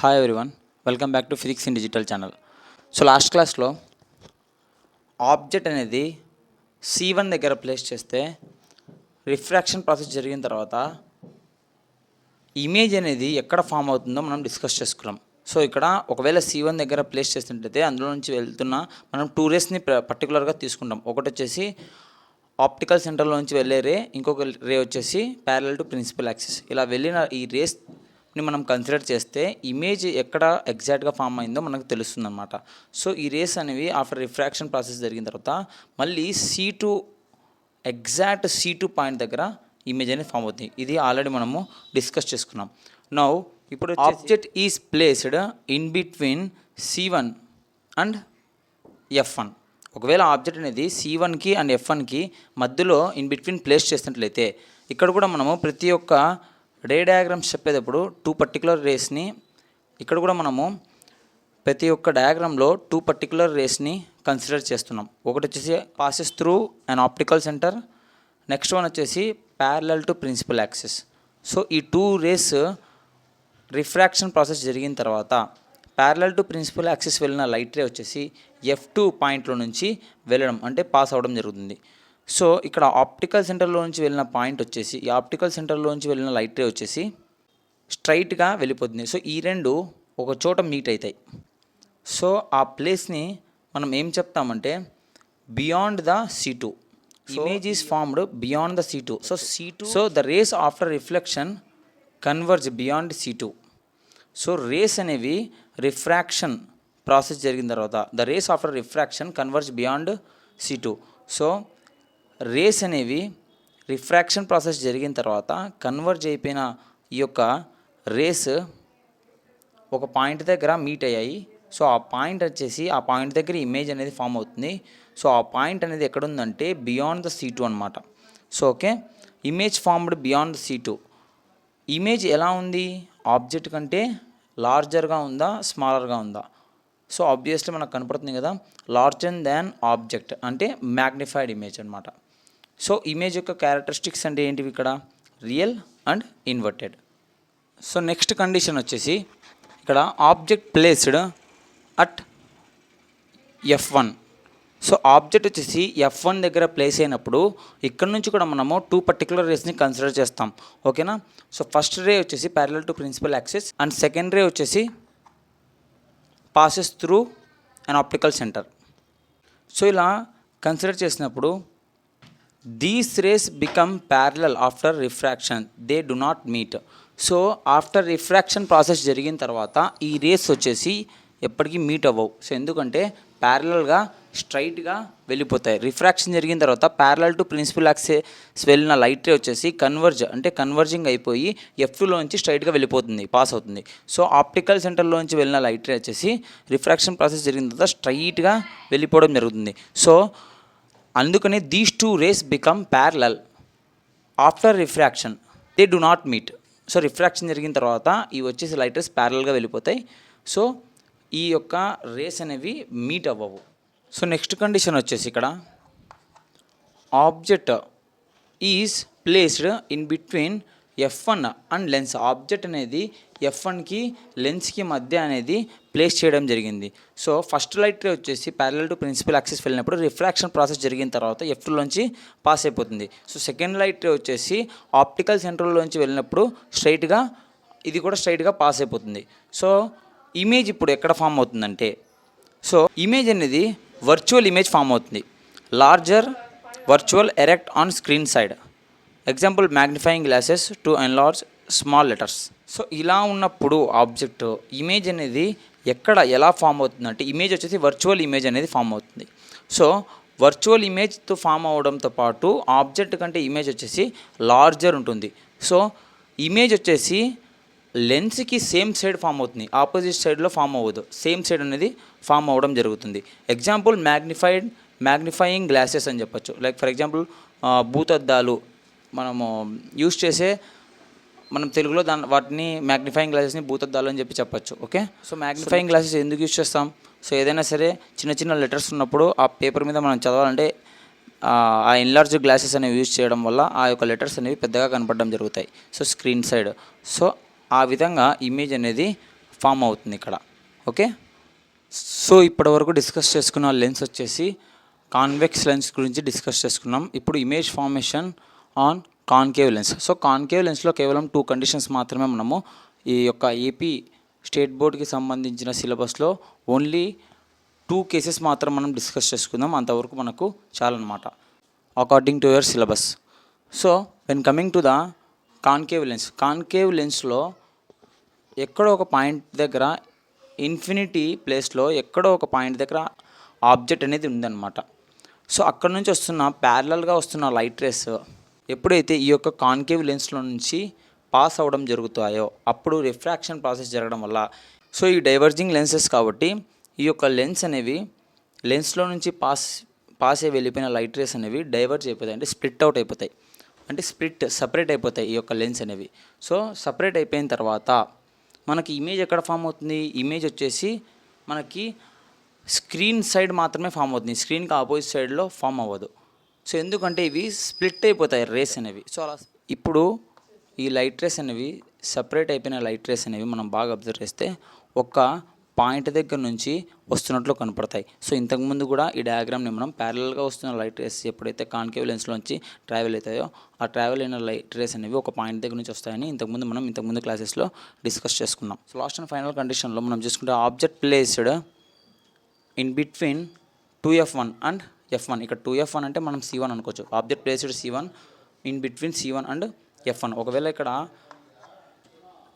Hi everyone welcome back to physics in digital channel so last క్లాస్లో object అనేది C one దగ్గర place చేస్తే refraction process జరిగిన తర్వాత ఇమేజ్ అనేది ఎక్కడ ఫామ్ అవుతుందో మనం డిస్కస్ చేసుకున్నాం. సో ఇక్కడ ఒకవేళ సి వన్ దగ్గర ప్లేస్ చేస్తుంటే అందులో నుంచి వెళ్తున్న మనం టూ రేస్ని పర్టికులర్గా తీసుకుంటాం. ఒకటి వచ్చేసి ఆప్టికల్ సెంటర్లో నుంచి వెళ్ళే రే ఇంకొక రే వచ్చేసి ప్యారల్ టు ప్రిన్సిపల్ యాక్సిస్ ఇలా వెళ్ళిన ఈ రేస్ ని మనం కన్సిడర్ చేస్తే ఇమేజ్ ఎక్కడ ఎగ్జాక్ట్గా ఫామ్ అయిందో మనకు తెలుస్తుంది అనమాట సో ఈ రేస్ అనేవి ఆఫ్టర్ రిఫ్రాక్షన్ ప్రాసెస్ జరిగిన తర్వాత మళ్ళీ C two exact C two point దగ్గర ఇమేజ్ అనేది ఫామ్ అవుతుంది ఇది ఆల్రెడీ మనము డిస్కస్ చేసుకున్నాం. నౌ ఇప్పుడు object is placed in between C one and F one ఒకవేళ ఆబ్జెక్ట్ అనేది సి వన్కి అండ్ ఎఫ్ వన్కి మధ్యలో ఇన్ బిట్వీన్ ప్లేస్ చేసినట్లయితే ఇక్కడ కూడా మనము ప్రతి ఒక్క రే డయాగ్రామ్స్ చెప్పేటప్పుడు టూ పర్టికులర్ రేస్ని ఇక్కడ కూడా మనము ప్రతి ఒక్క డయాగ్రామ్లో టూ పర్టికులర్ రేస్ని కన్సిడర్ చేస్తున్నాం. ఒకటి వచ్చేసి passes through an optical center next one వచ్చేసి parallel to principal axis so ఈ టూ రేస్ రిఫ్రాక్షన్ ప్రాసెస్ జరిగిన తర్వాత ప్యారలల్ టు ప్రిన్సిపల్ యాక్సెస్ వెళ్ళిన లైట్ రే వచ్చేసి ఎఫ్ టూ పాయింట్లో నుంచి వెళ్ళడం అంటే పాస్ అవ్వడం జరుగుతుంది. సో ఇక్కడ ఆప్టికల్ సెంటర్లో నుంచి వెళ్ళిన పాయింట్ వచ్చేసి ఈ ఆప్టికల్ సెంటర్లో నుంచి వెళ్ళిన లైట్ రే వచ్చేసి స్ట్రైట్గా వెళ్ళిపోతుంది. సో ఈ రెండు ఒక చోట మీట్ అవుతాయి సో ఆ ప్లేస్ని మనం ఏం చెప్తామంటే beyond the C two image is formed beyond the C two so C two so the rays after reflection converge beyond C two so rays అనేవి రిఫ్రాక్షన్ ప్రాసెస్ జరిగిన తర్వాత the rays after refraction converge beyond C two so rays అనేవి refraction process జరిగిన తర్వాత converge అయిపోయిన ఈ యొక్క race ఒక పాయింట్ దగ్గర మీట్ అయ్యాయి. సో ఆ పాయింట్ వచ్చేసి ఆ పాయింట్ దగ్గర ఇమేజ్ అనేది ఫామ్ అవుతుంది. సో ఆ పాయింట్ అనేది ఎక్కడుందంటే బియాండ్ ద సీ టూ అనమాట so okay? Image formed beyond the C two. Image ఎలా ఉంది? ఆబ్జెక్ట్ కంటే లార్జర్గా ఉందా? స్మాలర్గా ఉందా? సో ఆబ్వియస్లీ మనకు కనపడుతుంది కదా లార్జర్ దాన్ ఆబ్జెక్ట్ అంటే మ్యాగ్నిఫైడ్ ఇమేజ్ అనమాట సో ఇమేజ్ యొక్క క్యారెక్టరిస్టిక్స్ అంటే ఏంటివి ఇక్కడ? Real and inverted so next condition వచ్చేసి ఇక్కడ object placed at F one so object వచ్చేసి ఎఫ్ వన్ దగ్గర ప్లేస్ అయినప్పుడు ఇక్కడ నుంచి కూడా మనము టూ పర్టికులర్ రేస్ని కన్సిడర్ చేస్తాం. ఓకేనా సో ఫస్ట్ రే వచ్చేసి parallel to principal axis and second ray వచ్చేసి passes through and optical center so ఇలా కన్సిడర్ చేసినప్పుడు these rays become parallel after refraction they do not meet so after refraction process జరిగిన తర్వాత ఈ race వచ్చేసి ఎప్పటికీ meet అవ్వవు. సో ఎందుకంటే ప్యారలల్గా స్ట్రైట్గా వెళ్ళిపోతాయి. రిఫ్రాక్షన్ జరిగిన తర్వాత ప్యారలల్ టు ప్రిన్సిపల్ యాక్సెస్ వెళ్ళిన లైట్ రే వచ్చేసి కన్వర్జ్ అంటే కన్వర్జింగ్ అయిపోయి ఎఫ్లోంచి స్ట్రైట్గా వెళ్ళిపోతుంది పాస్ అవుతుంది. సో ఆప్టికల్ సెంటర్లోంచి వెళ్ళిన లైట్ రే వచ్చేసి రిఫ్రాక్షన్ ప్రాసెస్ జరిగిన తర్వాత స్ట్రైట్గా వెళ్ళిపోవడం జరుగుతుంది. సో అందుకనే these two rays become parallel after refraction they do not meet so refraction జరిగిన తర్వాత ఇవి వచ్చేసి లైట్ రేస్ వెళ్ళిపోతాయి. సో ఈ యొక్క రేస్ అనేవి మీట్ అవ్వవు. సో నెక్స్ట్ కండిషన్ వచ్చేసి ఇక్కడ. Object is placed in between F one and lens object అనేది ఎఫ్ వన్కి లెన్స్కి మధ్య అనేది ప్లేస్ చేయడం జరిగింది. సో ఫస్ట్ లైట్ రే వచ్చేసి ప్యారల్ టు ప్రిన్సిపల్ యాక్సెస్ వెళ్ళినప్పుడు రిఫ్రాక్షన్ ప్రాసెస్ జరిగిన తర్వాత ఎఫ్ టూలోంచి పాస్ అయిపోతుంది. సో సెకండ్ లైట్ రే వచ్చేసి ఆప్టికల్ సెంటర్లోంచి వెళ్ళినప్పుడు స్ట్రైట్గా ఇది కూడా స్ట్రైట్గా పాస్ అయిపోతుంది. సో ఇమేజ్ ఇప్పుడు ఎక్కడ ఫామ్ అవుతుందంటే సో ఇమేజ్ అనేది వర్చువల్ ఇమేజ్ ఫామ్ అవుతుంది. Larger virtual erect on screen side example magnifying glasses to enlarge small letters so ఇలా ఉన్నప్పుడు ఆబ్జెక్ట్ ఇమేజ్ అనేది ఎక్కడ ఎలా ఫామ్ అవుతుందంటే ఇమేజ్ వచ్చేసి వర్చువల్ ఇమేజ్ అనేది ఫామ్ అవుతుంది. సో వర్చువల్ ఇమేజ్తో ఫామ్ అవడంతో పాటు ఆబ్జెక్ట్ కంటే ఇమేజ్ వచ్చేసి లార్జర్ ఉంటుంది. సో ఇమేజ్ వచ్చేసి లెన్స్కి సేమ్ సైడ్ ఫామ్ అవుతుంది. ఆపోజిట్ సైడ్లో ఫామ్ అవ్వదు. సేమ్ సైడ్ అనేది ఫామ్ అవ్వడం జరుగుతుంది. ఎగ్జాంపుల్ మ్యాగ్నిఫైడ్ మ్యాగ్నిఫైయింగ్ గ్లాసెస్ అని చెప్పొచ్చు. లైక్ ఫర్ ఎగ్జాంపుల్ భూతద్దాలు మనము యూస్ చేసే మనం తెలుగులో దాని వాటిని మ్యాగ్నిఫైయింగ్ గ్లాసెస్ని భూతద్దాలు అని చెప్పి చెప్పచ్చు ఓకే? సో మ్యాగ్నిఫైయింగ్ గ్లాసెస్ ఎందుకు యూస్ చేస్తాం? సో ఏదైనా సరే చిన్న చిన్న లెటర్స్ ఉన్నప్పుడు ఆ పేపర్ మీద మనం చదవాలంటే ఆ ఎన్లార్జ్ గ్లాసెస్ అనేవి యూజ్ చేయడం వల్ల ఆ యొక్క లెటర్స్ అనేవి పెద్దగా కనపడడం జరుగుతాయి సో స్క్రీన్ సైడ్. సో ఆ విధంగా ఇమేజ్ అనేది ఫామ్ అవుతుంది ఇక్కడ ఓకే? సో ఇప్పటి వరకు డిస్కస్ చేసుకున్న లెన్స్ వచ్చేసి కాన్వెక్స్ లెన్స్ గురించి డిస్కస్ చేసుకున్నాం. ఇప్పుడు image formation on concave lens so concave లెన్స్లో కేవలం టూ కండిషన్స్ మాత్రమే మనము ఈ యొక్క ఏపీ స్టేట్ బోర్డ్కి సంబంధించిన సిలబస్లో ఓన్లీ టూ కేసెస్ మాత్రం మనం డిస్కస్ చేసుకుందాం. అంతవరకు మనకు చాలన్నమాట. According to your syllabus so when coming to the concave lens concave లెన్స్లో ఎక్కడో ఒక పాయింట్ దగ్గర ఇన్ఫినిటీ ప్లేస్లో ఎక్కడో ఒక పాయింట్ దగ్గర ఆబ్జెక్ట్ అనేది ఉందన్నమాట. సో అక్కడ నుంచి వస్తున్న ప్యారలల్గా వస్తున్న లైట్ రేస్ ఎప్పుడైతే ఈ యొక్క కాన్కేవ్ లెన్స్లో నుంచి పాస్ అవ్వడం జరుగుతాయో అప్పుడు రిఫ్రాక్షన్ ప్రాసెస్ జరగడం వల్ల సో ఈ డైవర్జింగ్ లెన్సెస్ కాబట్టి ఈ యొక్క లెన్స్ అనేవి లెన్స్లో నుంచి పాస్ పాస్ అయ్యి వెళ్ళిపోయిన లైట్ రేస్ అనేవి డైవర్జ్ అయిపోతాయి. అంటే స్ప్లిట్ అవుట్ అయిపోతాయి. అంటే స్ప్లిట్ సపరేట్ అయిపోతాయి ఈ యొక్క లెన్స్ అనేవి. సో సపరేట్ అయిపోయిన తర్వాత మనకి ఇమేజ్ ఎక్కడ ఫామ్ అవుతుంది? ఇమేజ్ వచ్చేసి మనకి స్క్రీన్ సైడ్ మాత్రమే ఫామ్ అవుతుంది. స్క్రీన్కి ఆపోజిట్ సైడ్లో ఫామ్ అవ్వదు. సో ఎందుకంటే ఇవి స్ప్లిట్ అయిపోతాయి రేస్ అనేవి. సో అలా ఇప్పుడు ఈ లైట్ రేస్ అనేవి సపరేట్ అయిపోయిన లైట్ రేస్ అనేవి మనం బాగా అబ్జర్వ్ చేస్తే ఒక పాయింట్ దగ్గర నుంచి వస్తున్నట్లు కనపడతాయి. సో ఇంతకుముందు కూడా ఈ డయాగ్రామ్ని మనం ప్యారలల్గా వస్తున్న లైట్ రేస్ ఎప్పుడైతే కాన్కేవ్ లెన్స్లోంచి ట్రావెల్ అవుతాయో ఆ ట్రావెల్ అయిన లైట్ రేస్ అనేవి ఒక పాయింట్ దగ్గర నుంచి వస్తాయని ఇంతకుముందు మనం ఇంతకుముందు క్లాసెస్లో డిస్కస్ చేసుకున్నాం. సో లాస్ట్ అండ్ ఫైనల్ కండిషన్లో మనం చూసుకుంటే object placed in between two F one and F one ఇక్కడ టూ ఎఫ్ వన్ అంటే మనం సి వన్ అనుకోవచ్చు. Object placed C one in between C one and F one ఒకవేళ ఇక్కడ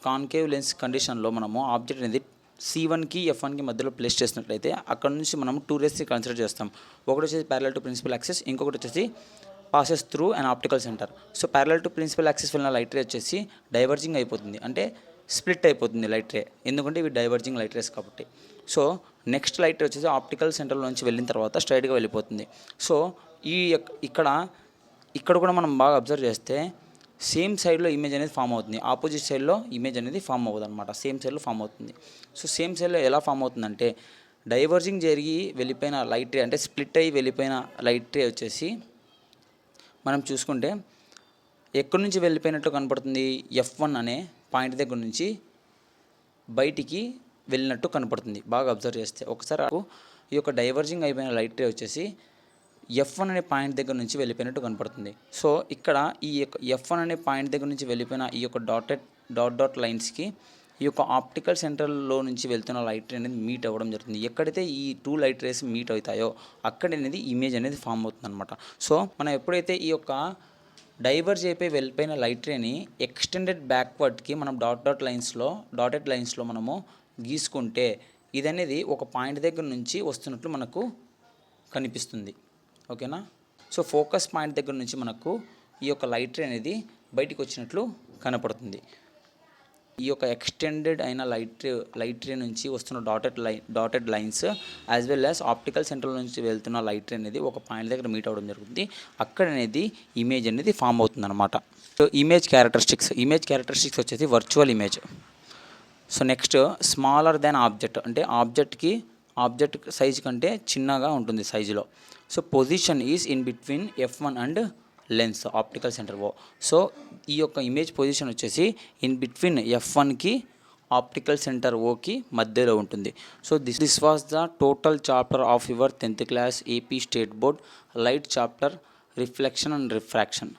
కాన్కేవ్ లెన్స్ కండిషన్లో మనము ఆబ్జెక్ట్ అనేది సి వన్కి ఎఫ్ వన్కి మధ్యలో ప్లేస్ చేసినట్లయితే అక్కడ నుంచి మనం టూ రేస్ కన్సిడర్ చేస్తాం. ఒకటి వచ్చేసి ప్యారల్ టు ప్రిన్సిపల్ యాక్సెస్ ఇంకొకటి వచ్చేసి passes through and optical center so parallel to principal axis వెళ్ళిన లైట్ రే వచ్చేసి డైవర్జింగ్ అయిపోతుంది. అంటే స్ప్లిట్ అయిపోతుంది లైట్ రే ఎందుకంటే ఇవి డైవర్జింగ్ లైట్ రేస్ కాబట్టి. సో నెక్స్ట్ లైట్ వచ్చేసి ఆప్టికల్ సెంటర్లో నుంచి వెళ్ళిన తర్వాత స్ట్రైట్గా వెళ్ళిపోతుంది. సో ఈ ఇక్కడ ఇక్కడ కూడా మనం బాగా అబ్జర్వ్ చేస్తే సేమ్ సైడ్లో ఇమేజ్ అనేది ఫామ్ అవుతుంది. ఆపోజిట్ సైడ్లో ఇమేజ్ అనేది ఫామ్ అవ్వదు అనమాట సేమ్ సైడ్లో ఫామ్ అవుతుంది. సో సేమ్ సైడ్లో ఎలా ఫామ్ అవుతుందంటే డైవర్జింగ్ జరిగి వెళ్ళిపోయిన లైట్ రే అంటే స్ప్లిట్ అయ్యి వెళ్ళిపోయిన లైట్ రే వచ్చేసి మనం చూసుకుంటే ఎక్కడి నుంచి వెళ్ళిపోయినట్టు కనపడుతుంది ఎఫ్ వన్ అనే పాయింట్ దగ్గర నుంచి బయటికి వెళ్ళినట్టు కనపడుతుంది. బాగా అబ్జర్వ్ చేస్తే. ఒకసారి నాకు ఈ యొక్క డైవర్జింగ్ అయిపోయిన లైట్ రే వచ్చేసి ఎఫ్ వన్ అనే పాయింట్ దగ్గర నుంచి వెళ్ళిపోయినట్టు కనపడుతుంది. సో ఇక్కడ ఈ యొక్క ఎఫ్ వన్ అనే పాయింట్ దగ్గర నుంచి వెళ్ళిపోయిన ఈ యొక్క డాటెడ్ డాట్ డాట్ లైన్స్కి ఈ యొక్క ఆప్టికల్ సెంటర్లో నుంచి వెళ్తున్న లైట్ రే అనేది మీట్ అవ్వడం జరుగుతుంది. ఎక్కడైతే ఈ టూ లైట్ రేస్ మీట్ అవుతాయో అక్కడ అనేది ఇమేజ్ అనేది ఫామ్ అవుతుంది అనమాట సో మనం ఎప్పుడైతే ఈ యొక్క డైవర్జ్ అయిపోయి వెళ్ళిపోయిన లైట్ రేని ఎక్స్టెండెడ్ బ్యాక్వర్డ్కి మనం డాట్ డాట్ లైన్స్లో డాటెడ్ లైన్స్లో మనము గీసుకుంటే ఇదనేది ఒక పాయింట్ దగ్గర నుంచి వస్తున్నట్లు మనకు కనిపిస్తుంది. ఓకేనా? సో ఫోకస్ పాయింట్ దగ్గర నుంచి మనకు ఈ యొక్క లైటర్ అనేది బయటికి వచ్చినట్లు కనపడుతుంది. ఈ యొక్క ఎక్స్టెండెడ్ అయిన లైట్ లైట్ రే నుంచి వస్తున్న dotted line dotted lines as well as optical center నుంచి వెళ్తున్న లైట్ రే అనేది ఒక పాయింట్ దగ్గర మీట్ అవ్వడం జరుగుతుంది. అక్కడ అనేది ఇమేజ్ అనేది ఫామ్ అవుతుంది అనమాట so image characteristics image characteristics వచ్చేసి virtual image so next smaller than object. అంటే ఆబ్జెక్ట్కి ఆబ్జెక్ట్ సైజ్ కంటే చిన్నగా ఉంటుంది సైజులో. So position is in between F one and lens optical center O. So ఈ యొక్క ఇమేజ్ పొజిషన్ వచ్చేసి ఇన్ బిట్వీన్ ఎఫ్ వన్కి ఆప్టికల్ సెంటర్ ఓకి మధ్యలో ఉంటుంది. So this this was the total chapter of your tenth class AP state board. Light chapter reflection and refraction.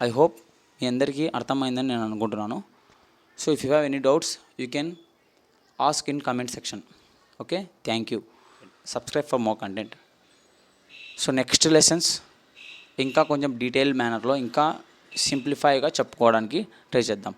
I hope మీ అందరికీ అర్థమైందని నేను అనుకుంటున్నాను. So if you have any doubts you can ask in comment section okay thank you subscribe for more content so next lessons ఇంకా కొంచెం detail మేనర్లో ఇంకా సింప్లిఫైగా చెప్పుకోవడానికి try చేద్దాం.